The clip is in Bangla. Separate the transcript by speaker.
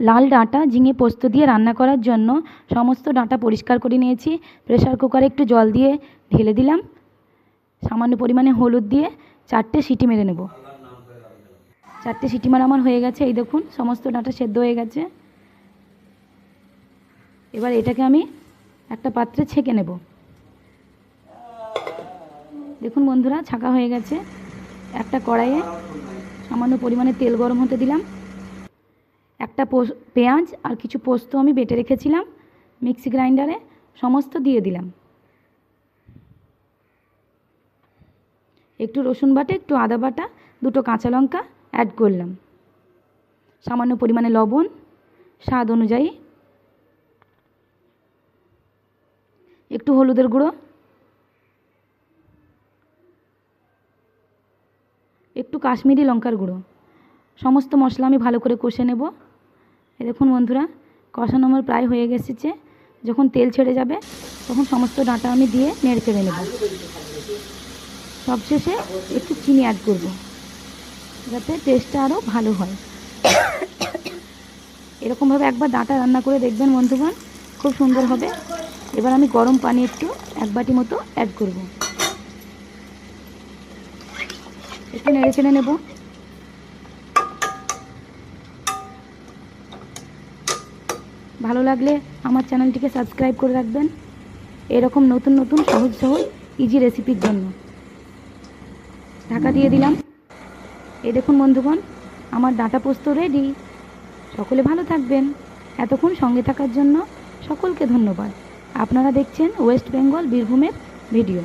Speaker 1: লাল ডাঁটা, ঝিঙে পোস্ত দিয়ে রান্না করার জন্য সমস্ত ডাঁটা পরিষ্কার করে নিয়েছি। প্রেসার কুকারে একটু জল দিয়ে ঢেলে দিলাম। সামান্য পরিমাণে হলুদ দিয়ে চারটে সিটি মেরে নেব। চারটে সিটি মারা আমার হয়ে গেছে, এই দেখুন, সমস্ত ডাঁটা সেদ্ধ হয়ে গেছে। এবার এটাকে আমি একটা পাত্রে ছেঁকে নেব। দেখুন বন্ধুরা, ছাঁকা হয়ে গেছে। একটা কড়াইয়ে সামান্য পরিমাণে তেল গরম হতে দিলাম। একটা পেঁয়াজ আর কিছু পোস্ত আমি বেটে রেখেছিলাম মিক্সি গ্রাইন্ডারে, সমস্ত দিয়ে দিলাম। একটু রসুন বাটা, একটু আদা বাটা, দুটো কাঁচা লঙ্কা অ্যাড করলাম। সামান্য পরিমাণে লবণ, স্বাদ অনুযায়ী। একটু হলুদের গুঁড়ো। একটু কাশ্মীরি লঙ্কার গুঁড়ো। সমস্ত মশলা আমি ভালো করে কষে নেব। এই দেখুন বন্ধুরা কষানো আমার প্রায় হয়ে গেছে যখন তেল ছেড়ে যাবে, তখন সমস্ত ডাঁটা আমি দিয়ে নেড়ে চেড়ে নেব। সবশেষে একটু চিনি অ্যাড করব, যাতে টেস্টটা আরও ভালো হয়। এরকমভাবে একবার ডাঁটা রান্না করে দেখবেন বন্ধুগণ, খুব সুন্দর হবে। এবার আমি গরম পানি একটু এক বাটি মতো অ্যাড করব। একটু নেড়ে চেড়ে নেব। ভালো লাগলে আমার চ্যানেলটিকে সাবস্ক্রাইব করে রাখবেন। এরকম নতুন নতুন সহজ সহজ ইজি রেসিপির জন্য। ঢাকা দিয়ে দিলাম। এই দেখুন বন্ধুগণ, আমার ডাটা পোস্ত রেডি সকলে ভালো থাকবেন। এতক্ষণ সঙ্গে থাকার জন্য সকলকে ধন্যবাদ। আপনারা দেখছেন ওয়েস্ট বেঙ্গল বীরভূমের ভিডিও